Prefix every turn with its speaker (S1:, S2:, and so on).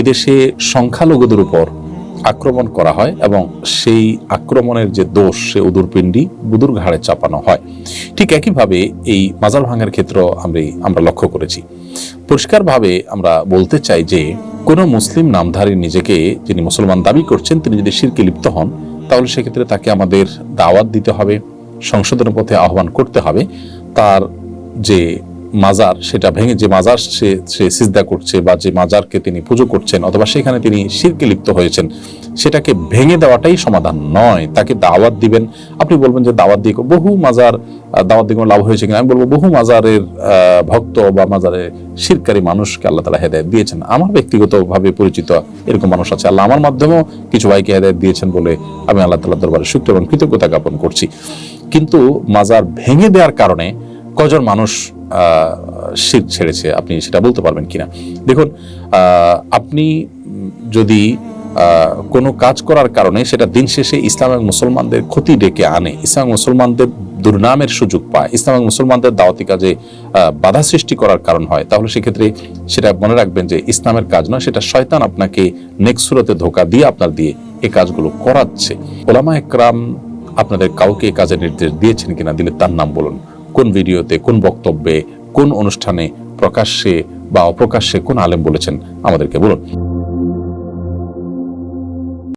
S1: এদেশে সংখ্যালঘুদের উপর আক্রমণ করা হয় এবং সেই আক্রমণের যে দোষ, সে উদুরপিণ্ডি বুদুর ঘাড়ে চাপানো হয়। ঠিক একইভাবে এই মাজার ভাঙার ক্ষেত্র আমরা আমরা লক্ষ্য করেছি। পরিষ্কারভাবে আমরা বলতে চাই যে, কোনো মুসলিম নামধারী নিজেকে যিনি মুসলমান দাবি করছেন, তিনি যদি শিরকে লিপ্ত হন, তাহলে সেক্ষেত্রে তাকে আমাদের দাওয়াত দিতে হবে, সংশোধনের পথে আহ্বান করতে হবে। তার যে মাজার, সেটা ভেঙে যে মাজার সে সে সিজদা করছে বা যে মাজারকে তিনি পুজো করছেন অথবা সেখানে তিনি শিরকে লিপ্ত হয়েছেন, সেটাকে ভেঙে দেওয়াটাই সমাধান নয়। তাকে দাওয়াত দিবেন। আপনি বলবেন যে দাওয়াত দিয়ে বহু মাজার দাওয়াত দিয়ে লাভ হয়েছে কিনা? আমি বলব বহু মাজারের ভক্ত বা মাজারে শিরকারী মানুষকে আল্লাহ তালা হেদায়ত দিয়েছেন। আমার ব্যক্তিগতভাবে পরিচিত এরকম মানুষ আছে। আল্লাহ আমার মাধ্যমেও কিছু ভাইকে হেদায়ত দিয়েছেন বলে আমি আল্লাহ তালা দরবারে শুক্র এবং কৃতজ্ঞতা জ্ঞাপন করছি। কিন্তু মাজার ভেঙে দেওয়ার কারণে কজন মানুষ শীত ছেড়েছে। আপনি সেটা বলতে পারবেন কিনা? দেখুন আপনি যদি কোনো কাজ করার কারণে সেটা দিন শেষে ইসলাম এবং মুসলমানদের ক্ষতি ডেকে আনে, ইসলাম মুসলমানদের দুর্নামের সুযোগ পায়, ইসলাম এবং মুসলমানদের দাওয়াতি কাজে বাধা সৃষ্টি করার কারণ হয়, তাহলে সেক্ষেত্রে সেটা মনে রাখবেন যে ইসলামের কাজ নয়, সেটা শয়তান আপনাকে নেক্সুরতে ধোকা দিয়ে আপনার দিয়ে এ কাজগুলো করাচ্ছে। ওলামা একরাম আপনাদের কাউকে কাজের নির্দেশ দিয়েছেন কিনা, দিলে তার নাম বলুন। কোন ভিডিওতে কোন বক্তব্যে কোন অনুষ্ঠানে প্রকাশ্যে বা অপ্রকাশ্যে কোন আলেম বলেছেন আমাদেরকে বলুন।